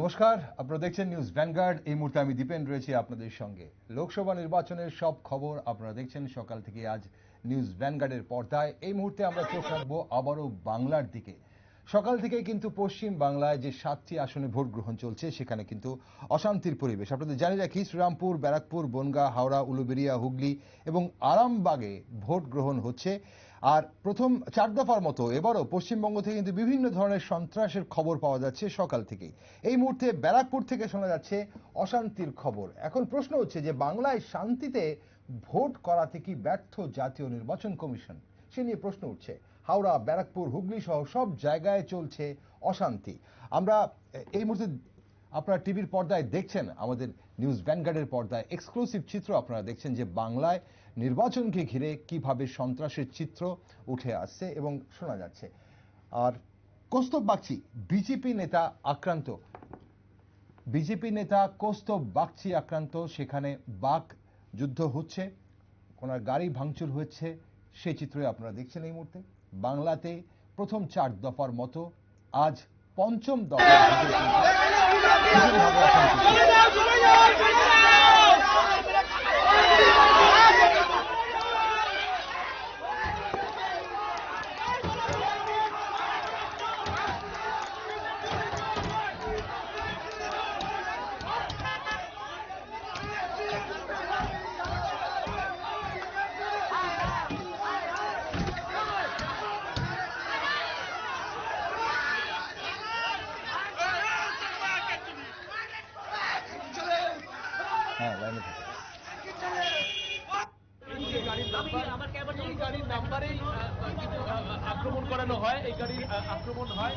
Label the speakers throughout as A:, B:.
A: নমস্কার, আপনারা দেখছেন নিউজ ভ্যানগার্ড এই মুহূর্তে আমি দীপেন রয়েছি আপনাদের সঙ্গে। লোকসভা নির্বাচনের সব খবর আপনারা দেখছেন। সকাল থেকে আজ নিউজ ভ্যানগার্ডের পর্দায়। এই মুহূর্তে আমরা চোখ রাখব আবারও বাংলার দিকে। সকাল থেকে কিন্তু পশ্চিম বাংলায় যে সাতটি আসনে ভোট গ্রহণ চলছে, সেখানে কিন্তু অশান্তির পরিবেশ। আপনাদের জানি রাখি, শ্রীরামপুর, ব্যারাকপুর, বনগাঁ, হাওড়া উলুবেরিয়া হুগলি এবং আরামবাগে ভোট গ্রহণ হচ্ছে। আর প্রথম চার দফার মতো এবারও পশ্চিমবঙ্গ থেকে কিন্তু বিভিন্ন ধরনের সন্ত্রাসের খবর পাওয়া যাচ্ছে সকাল থেকেই। এই মুহূর্তে ব্যারাকপুর থেকে শোনা যাচ্ছে অশান্তির খবর। এখন প্রশ্ন হচ্ছে যে, বাংলায় শান্তিতে ভোট করাতে কি ব্যর্থ জাতীয় নির্বাচন কমিশন? সে নিয়ে প্রশ্ন উঠছে। হাওড়া, ব্যারাকপুর, হুগলি সহ সব জায়গায় চলছে অশান্তি। আমরা এই মুহূর্তে আপনারা টিভির পর্দায় দেখছেন আমাদের নিউজ ভ্যানগার্ডের পর্দায়। এক্সক্লুসিভ চিত্র আপনারা দেখছেন যে, বাংলায় নির্বাচনকে ঘিরে কীভাবে সন্ত্রাসের চিত্র উঠে আসছে এবং শোনা যাচ্ছে আর কৌস্তব বাগচি বিজেপি নেতা আক্রান্ত বিজেপি নেতা কৌস্তব বাগচি আক্রান্ত সেখানে বাক যুদ্ধ হচ্ছে ওনার গাড়ি ভাঙচুর হচ্ছে সেই চিত্রই আপনারা দেখছেন এই মুহূর্তে বাংলাতে প্রথম চার দফার মতো আজ পঞ্চম দফা ভীষণভাবে অশান্তি। হ্যাঁ লাইনে থাকুন।
B: এই গাড়ির নাম্বার এই গাড়ির নাম্বারেই আহ, আহ, আক্রমণ করানো হয় এই গাড়ির আক্রমণ হয়।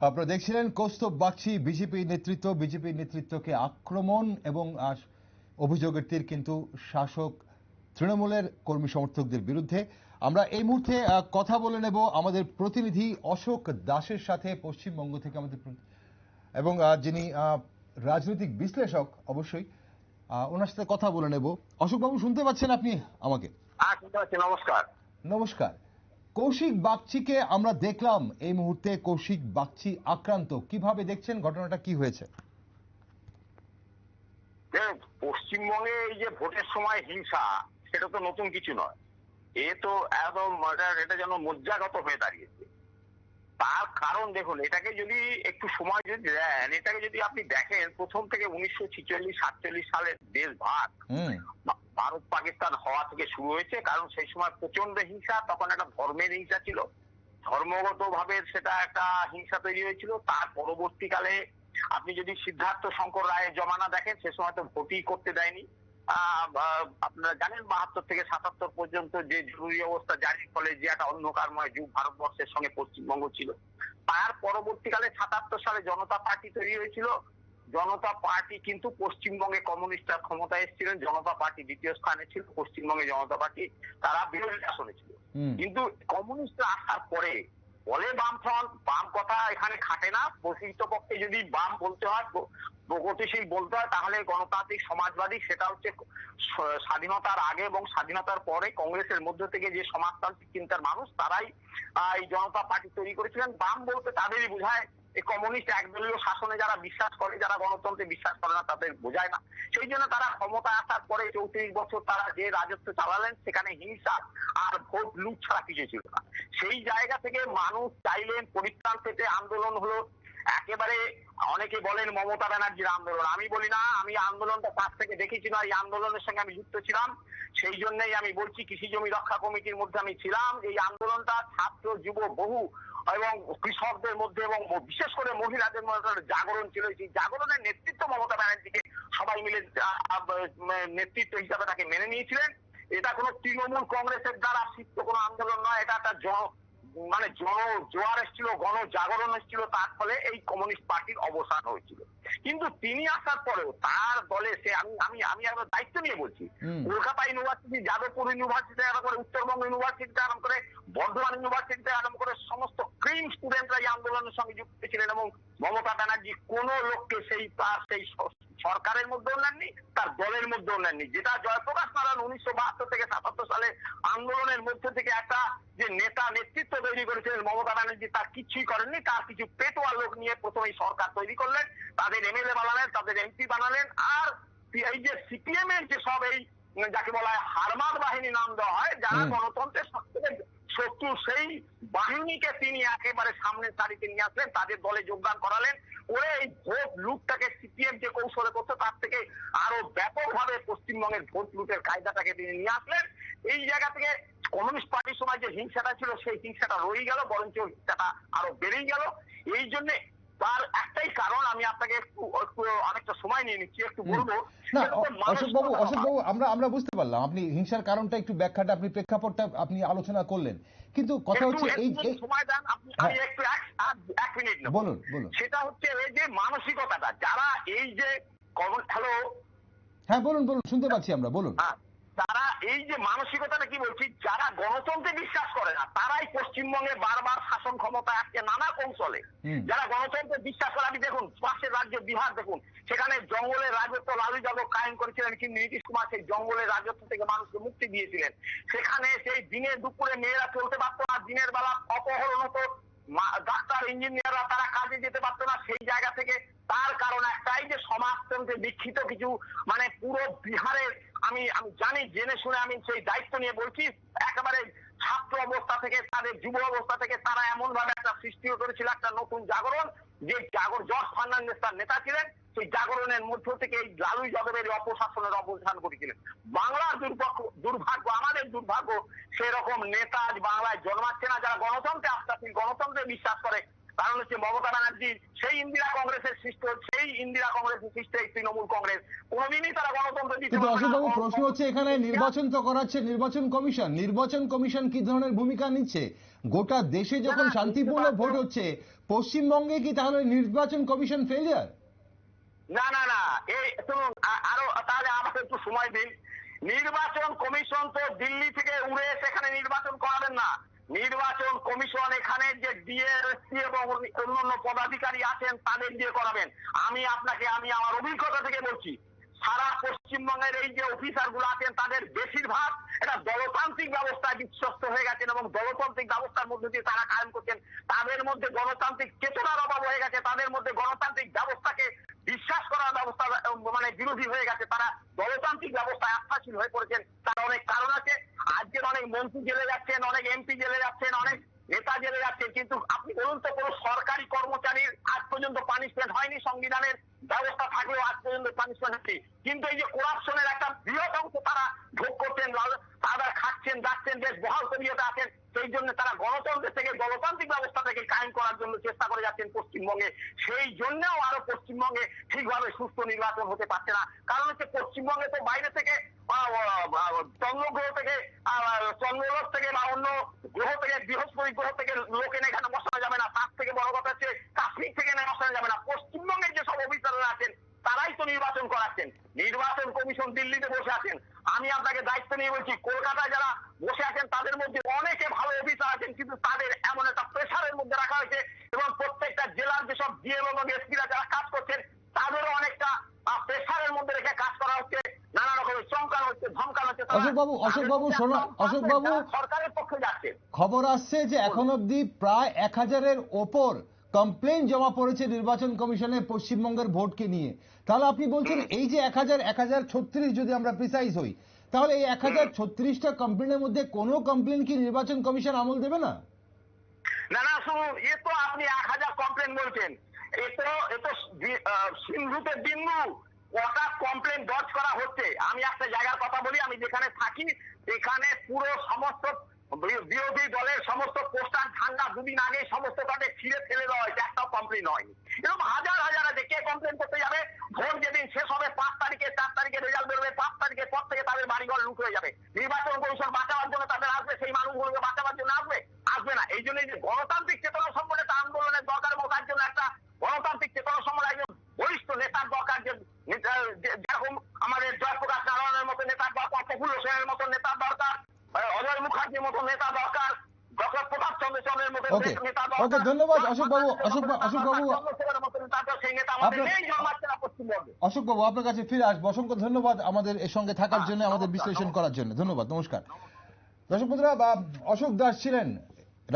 A: আপনারা দেখছিলেন কৌস্তব বাগচি, বিজেপি নেতৃত্ব, বিজেপি নেতৃত্বকে আক্রমণ এবং অভিযোগের তীর কিন্তু শাসক তৃণমূলের কর্মী সমর্থকদের বিরুদ্ধে। আমরা এই মুহূর্তে কথা বলে নেব আমাদের প্রতিনিধি অশোক দাসের সাথে পশ্চিমবঙ্গ থেকে আমাদের এবং যিনি রাজনৈতিক বিশ্লেষক অবশ্যই আহ, ওনার সাথে কথা বলে নেব। অশোকবাবু শুনতে পাচ্ছেন আপনি আমাকে?
C: হ্যাঁ নমস্কার।
A: নমস্কার। কৌশিক বাগচিকে আমরা দেখলাম এই মুহূর্তে কৌশিক বাগচি আক্রান্ত। কীভাবে দেখছেন? ঘটনাটা কি হয়েছে?
C: পশ্চিমবঙ্গে এই যে ভোটের সময় হিংসা সেটা তো নতুন কিছু নয়। এ তো একদম এটা- এটা যেন মজ্জাগত হয়ে দাঁড়িয়েছে। তার কারণ দেখুন এটাকে যদি একটু সময় যদি দেন এটাকে যদি আপনি দেখেন প্রথম থেকে উনিশশো ছিচল্লিশ সাতচল্লিশ সালের দেশ ভাগ ভারত পাকিস্তান হওয়া থেকে শুরু হয়েছে কারণ সেই সময় প্রচণ্ড হিংসা তখন একটা ধর্মের হিংসা ছিল। ধর্মগত ভাবে সেটা একটা হিংসা তৈরি হয়েছিল। তার পরবর্তীকালে আপনি যদি সিদ্ধার্থ শঙ্কর রায়ের জমানা দেখেন সে সময় তো ভোটই করতে দেয়নি। আপনারা জানেন বাহাত্তর থেকে সাতাত্তর পর্যন্ত যে জরুরি অবস্থা জারির ফলে যে একটা অন্ধকারময় যুগ ভারতবর্ষের সঙ্গে পশ্চিমবঙ্গ ছিল। তার পরবর্তীকালে সাতাত্তর সালে জনতা পার্টি তৈরি হয়েছিল। জনতা পার্টি কিন্তু পশ্চিমবঙ্গে কমিউনিস্টরা ক্ষমতায় এসেছিলেন। জনতা পার্টি দ্বিতীয় স্থানে ছিল পশ্চিমবঙ্গে জনতা পার্টি তারা বিরোধী আসনে ছিল কিন্তু কমিউনিস্টরা আসার পরে বলে বাম বামফ্রন্ট বাম কথা এখানে খাটে না। প্রকৃত পক্ষে যদি বাম বলতে হয় প্রগতিশীল বলতে হয়, তাহলে গণতান্ত্রিক সমাজবাদী সেটা হচ্ছে স্বাধীনতার আগে এবং স্বাধীনতার পরে কংগ্রেসের মধ্য থেকে যে সমাজতান্ত্রিক চিন্তার মানুষ, তারাই এই জনতা পার্টি তৈরি করেছিলেন। বাম বলতে তাদেরই বোঝায় এই কমিউনিস্ট একদলীয় শাসনে যারা বিশ্বাস করে, যারা গণতন্ত্রে বিশ্বাস করে না, তাদের বোঝায় না। সেই জন্য তারা ক্ষমতা আসার পরে চৌত্রিশ বছর তারা যে রাজত্ব চালালেন, সেখানে হিংসা আর ভোট লুট ছাড়া কিছু ছিল না। সেই জায়গা থেকে মানুষ চাইলেন পরিত্রাণ পেতে। আন্দোলন হলো একেবারে অনেকে বলেন মমতা ব্যানার্জির আন্দোলন। আমি বলি না, আমি আন্দোলনটা কাছ থেকে দেখেছি না, এই আন্দোলনের সঙ্গে আমি যুক্ত ছিলাম। সেই জন্যই আমি বলছি, কৃষি জমি রক্ষা কমিটির মধ্যে আমি ছিলাম। এই আন্দোলনটা ছাত্র, যুব, বহু এবং কৃষকদের মধ্যে এবং বিশেষ করে মহিলাদের মধ্যে জাগরণ ছিল। সেই জাগরণের নেতৃত্ব মমতা ব্যানার্জিকে সবাই মিলে নেতৃত্ব হিসাবে তাকে মেনে নিয়েছিলেন। এটা কোনো তৃণমূল কংগ্রেসের দ্বারা সিদ্ধ কোনো আন্দোলন নয়, এটা একটা জন মানে জোয়ার এসেছিল গণ জাগরণ এসেছিল তার ফলে এই কমিউনিস্ট পার্টির অবসান হয়েছিল। কিন্তু তিনি আসার পরেও তার দলে সে আমি আমি আমি একবার দায়িত্ব নিয়ে বলছি। কলকাতা ইউনিভার্সিটি যাদবপুর ইউনিভার্সিটি আরম্ভ করে উত্তরবঙ্গ ইউনিভার্সিটি আরম্ভ করে বর্ধমান ইউনিভার্সিটিতে আরম্ভ করে সমস্ত ক্রিম স্টুডেন্টরা এই আন্দোলনের সঙ্গে যুক্ত ছিলেন এবং মমতা ব্যানার্জি কোন লোককে সেই তার সেই সরকারের মধ্যেও নেননি তার দলের মধ্যেও নেননি। যেটা জয়প্রকাশ নারায়ণ উনিশশো বাহাত্তর থেকে সাতাত্তর সালে আন্দোলনের মধ্যে থেকে একটা যে নেতা নেতৃত্ব তৈরি করেছিলেন মমতা ব্যানার্জি তার কিছুই করেননি তার কিছু পেটোয়া লোক নিয়ে প্রথমেই সরকার তৈরি করলেন তাদের এমএলএ বানালেন তাদের এমপি বানালেন আর এই যে সিপিএম এর যে সব এই যাকে বলা হয় হারমাদ বাহিনী নাম দেওয়া হয় যারা গণতন্ত্রের সব থেকে শত্রু সেই বাহিনীকে তিনি একেবারে সামনের সারিতে নিয়ে আসলেন তাদের দলে যোগদান করালেন। ওরে এই ভোট লুটটাকে সিপিএম যে কৌশলে করছে, তার থেকে আরও ব্যাপকভাবে পশ্চিমবঙ্গের ভোট লুটের কায়দাটাকে তিনি নিয়ে আসলেন। এই জায়গা থেকে কমিউনিস্ট পার্টির সময় যে হিংসাটা ছিল, সেই হিংসাটা রয়ে গেল, বরঞ্চ হিংসাটা আরও বেড়েই গেল। এই জন্যে তার কারণ আমি আপনাকে একটু একটু অনেকটা সময় নিয়ে নিচ্ছি একটু বলব।
A: না
C: সেটা হচ্ছে
A: অ- অশোকবাবু আমরা আমরা বুঝতে পারলাম আপনি হিংসার কারণটা একটু ব্যাখ্যাটা আপনি প্রেক্ষাপটটা আপনি আলোচনা করলেন। কিন্তু কথা হচ্ছে এই
C: সময় দেন আপনি
A: হ্যাঁ।
C: একটু এক মিনিট
A: বলুন বলুন।
C: সেটা হচ্ছে এই যে মানসিকতাটা যারা এই যে হ্যালো
A: হ্যাঁ বলুন বলুন শুনতে পাচ্ছি আমরা বলুন।
C: তারা এই যে মানসিকতাটা কি বলছি যারা গণতন্ত্রে বিশ্বাস করে না তারাই পশ্চিমবঙ্গে বারবার শাসন ক্ষমতা আজকে নানা কৌশলে। যারা গণতন্ত্রে বিশ্বাস করে আপনি দেখুন পাশের রাজ্য বিহার দেখুন সেখানে জঙ্গলের রাজত্ব লালু যাদব কায়েম করেছিলেন কিন্তু নীতিশ কুমার সেই জঙ্গলের রাজত্ব থেকে মানুষকে মুক্তি দিয়েছিলেন। সেখানে সেই দিনে দুপুরে মেয়েরা চলতে পারতো না দিনের বেলা অপহরণ হতো ডাক্তার ইঞ্জিনিয়াররা তারা কাজে যেতে পারতো না সেই জায়গা থেকে তার কারণ একটাই যে সমাজতন্ত্রে দীক্ষিত কিছু মানে পুরো বিহারের আমি আমি জানি, জেনে শুনে আমি সেই দায়িত্ব নিয়ে বলছি, একেবারে ছাত্র অবস্থা থেকে, তাদের যুব অবস্থা থেকে তারা এমন ভাবে একটা সৃষ্টি করেছিল একটা নতুন জাগরণ, যে জাগর জর্জ ফার্নান্ডেস তার নেতা ছিলেন, সেই জাগরণের মধ্য থেকে এই লালু যাদবের অপশাসনের অবসান করেছিলেন বাংলার দুর্ভাগ্য দুর্ভাগ্য, আমাদের দুর্ভাগ্য, সেরকম নেতা আজ বাংলায় জন্মাচ্ছে না, যারা গণতন্ত্রে আস্থাশীল, গণতন্ত্রে বিশ্বাস করে কারণ হচ্ছে মমতা ব্যানার্জি সেই ইন্দিরা কংগ্রেসের সৃষ্ট সেই ইন্দিরা কংগ্রেসের সৃষ্ট এই তৃণমূল কংগ্রেস। কোনোদিনই তারা গণতন্ত্র দিতে।
A: অশোকবাবু প্রশ্ন হচ্ছে এখানে নির্বাচন তো করাচ্ছে নির্বাচন কমিশন। নির্বাচন কমিশন কি ধরনের ভূমিকা নিচ্ছে? গোটা দেশে যখন শান্তিপূর্ণ ভোট হচ্ছে পশ্চিমবঙ্গে কি তাহলে নির্বাচন কমিশন ফেলিয়ার
C: না না না এই শুনুন আরও তাহলে আমাকে একটু সময় দিন। নির্বাচন কমিশন তো দিল্লি থেকে উড়ে সেখানে নির্বাচন করাবেন না। নির্বাচন কমিশন এখানে যে ডিএসসি এবং অন্যান্য পদাধিকারী আছেন তাদের দিয়ে করাবেন। আমি আপনাকে, আমি আমার অভিজ্ঞতা থেকে বলছি। সারা পশ্চিমবঙ্গের এই যে অফিসারগুলো আছেন, তাদের বেশিরভাগ একটা দলতান্ত্রিক ব্যবস্থায় বিশ্বস্ত হয়ে গেছেন এবং দলতান্ত্রিক ব্যবস্থার মধ্যে দিয়ে তারা কায়েম করছেন। তাদের মধ্যে গণতান্ত্রিক চেতনার অভাব হয়ে গেছে, তাদের মধ্যে গণতান্ত্রিক ব্যবস্থাকে বিশ্বাস করার ব্যবস্থা মানে বিরোধী হয়ে গেছে। তারা দলতান্ত্রিক ব্যবস্থায় আস্থাশীল হয়ে পড়েছেন। তার অনেক কারণ আছে। আজকের অনেক মন্ত্রী জেলে যাচ্ছেন, অনেক এমপি জেলে যাচ্ছেন, অনেক নেতা জেলে যাচ্ছেন। কিন্তু আপনি বলুন তো, কোনো সরকারি কর্মচারীর আজ পর্যন্ত পানিশমেন্ট হয়নি সংবিধানের? ব্যবস্থা থাকলেও আজ পর্যন্ত পানিশমেন্ট হচ্ছে কিন্তু এই যে করাপশনের একটা বৃহৎ অংশ তারা ভোগ করছেন তারা খাচ্ছেন, যাচ্ছেন বেশ বহাল তবিয়তে আছেন সেই জন্য তারা গণতন্ত্রের থেকে গণতান্ত্রিক ব্যবস্থা থেকে কায়েম করার জন্য চেষ্টা করে যাচ্ছেন পশ্চিমবঙ্গে। সেই জন্যও আরও পশ্চিমবঙ্গে ঠিকভাবে সুস্থ নির্বাচন হতে পারছে না। কারণ হচ্ছে পশ্চিমবঙ্গে তো বাইরে থেকে আহ, চন্দ্রগ্রহ থেকে চন্দ্রলোক থেকে বা অন্য গ্রহ থেকে বৃহস্পতি গ্রহ থেকে লোক এনে এখানে বসানো যাবে না। তার থেকে বড় কথা হচ্ছে কাশ্মীর থেকে এনে বসানো যাবে না। পশ্চিমবঙ্গের যে সব অফিসাররা আছেন তারাই তো নির্বাচন করাচ্ছেন। নির্বাচন কমিশন দিল্লিতে বসে আছেন। আমি আপনাকে দায়িত্ব নিয়ে বলছি কলকাতায় যারা বসে আছেন তাদের মধ্যে অনেকে ভালো অফিসার আছেন কিন্তু তাদের এমন একটা প্রেশারের মধ্যে রাখা হয়েছে এবং প্রত্যেকটা জেলার যেসব ডিএম এসপিরা যারা কাজ করছেন তাদেরও অনেকটা প্রেশারের মধ্যে রেখে কাজ করা হচ্ছে নানা রকমের চমকানো হচ্ছে ধমকানো হচ্ছে
A: অশোকবাবু, অশোকবাবু, শোনো।
C: যারা সরকারের পক্ষে যাচ্ছে।
A: খবর আসছে যে এখন অবধি প্রায় এক হাজারের ওপর কমপ্লেন জমা পড়েছে নির্বাচন কমিশনে পশ্চিমবঙ্গের ভোটকে নিয়ে। তাহলে আপনি বলছেন এই যে এক হাজার এক হাজার ছত্রিশ যদি আমরা প্রিসাইজ হই তাহলে এই এক হাজার ছত্রিশটা কমপ্লেনের মধ্যে কোনো কমপ্লেন কি নির্বাচন কমিশন আমল দেবে না?
C: না না শুনুন এ তো আপনি এক হাজার কমপ্লেন বলছেন। এ তো এ তো বি- আহ, সিন্ধুতে বিন্দু। কটা কমপ্লেন দর্জ করা হচ্ছে। আমি একটা জায়গার কথা বলি আমি যেখানে থাকি এখানে পুরো সমস্ত বিরোধী দলের সমস্ত পোস্টার ঠান্ডা দুদিন আগে সমস্ত তাদের ছিঁড়ে ফেলে দেওয়া হয়েছে। একটাও কমপ্লেন হয়নি। এরকম হাজার হাজার আছে। কে কমপ্লেন করতে যাবে? ভোট যেদিন শেষ হবে পাঁচ তারিখে চার তারিখে রেজাল্ট বেরোবে। পাঁচ তারিখের পর থেকে তাদের বাড়িঘর লুট হয়ে যাবে। নির্বাচন কমিশন বাঁচাবার জন্য তাদের আসবে সেই মানুষগুলোকে বাঁচাবার জন্য আসবে? আসবে না। এই জন্য যে গণতান্ত্রিক
A: ওকে ধন্যবাদ অশোক
C: নেই জন্মাচ্ছে না পশ্চিমবঙ্গে
A: অশোক বাবু আপনার কাছে ফিরে আসব। অসংখ্য ধন্যবাদ আমাদের এর সঙ্গে থাকার জন্য আমাদের বিশ্লেষণ করার জন্য। ধন্যবাদ নমস্কার। দর্শক বন্ধুরা অশোক দাস ছিলেন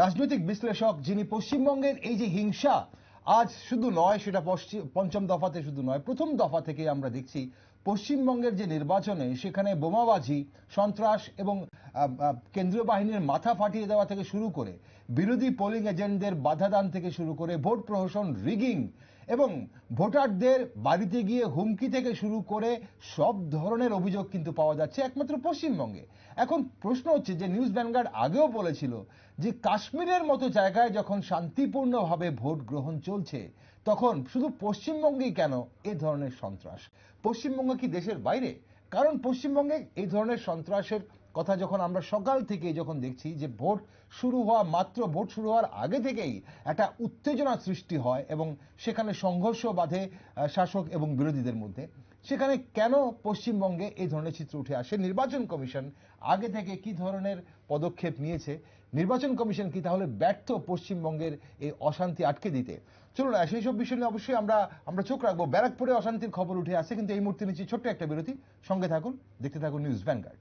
A: রাজনৈতিক বিশ্লেষক যিনি পশ্চিমবঙ্গের এই যে হিংসা আজ শুধু নয় সেটা পঞ্চম দফাতে শুধু নয় প্রথম দফা থেকে আমরা দেখছি পশ্চিমবঙ্গের যে নির্বাচনে সেখানে বোমাবাজি, সন্ত্রাস এবং কেন্দ্রীয় বাহিনীর মাথা ফাটিয়ে দেওয়া থেকে শুরু করে বিরোধী পোলিং এজেন্টদের বাধাদান থেকে শুরু করে ভোট প্রহসন রিগিং এবং ভোটারদের বাড়িতে গিয়ে হুমকি থেকে শুরু করে সব ধরনের অভিযোগ কিন্তু পাওয়া যাচ্ছে একমাত্র পশ্চিমবঙ্গে। এখন প্রশ্ন হচ্ছে যে নিউজ ভ্যানগার্ড আগেও বলেছিল যে কাশ্মীরের মতো জায়গায় যখন শান্তিপূর্ণভাবে ভোট গ্রহণ চলছে তখন শুধু পশ্চিমবঙ্গেই কেন এ ধরনের সন্ত্রাস? পশ্চিমবঙ্গ কি দেশের বাইরে? কারণ পশ্চিমবঙ্গে এই ধরনের সন্ত্রাসের কথা যখন আমরা সকাল থেকে যখন দেখছি যে ভোট শুরু হওয়া মাত্র, ভোট শুরু হওয়ার আগে থেকেই একটা উত্তেজনা সৃষ্টি হয় এবং সেখানে সংঘর্ষ বাধে শাসক এবং বিরোধীদের মধ্যে। সেখানে কেন পশ্চিমবঙ্গে এই ধরনের চিত্র উঠে আসে? নির্বাচন কমিশন আগে থেকে কি ধরনের পদক্ষেপ নিয়েছে? নির্বাচন কমিশন কি তাহলে ব্যর্থ পশ্চিমবঙ্গের এই অশান্তি আটকে দিতে? চলুন সেই সব বিষয় নিয়ে অবশ্যই আমরা আমরা চোখ রাখব। ব্যারাকপুরে অশান্তির খবর উঠে আসে, কিন্তু এই মুহূর্তে নিচ্ছি ছোট্ট একটা বিরতি। সঙ্গে থাকুন, দেখতে থাকুন নিউজ ভ্যানগার্ড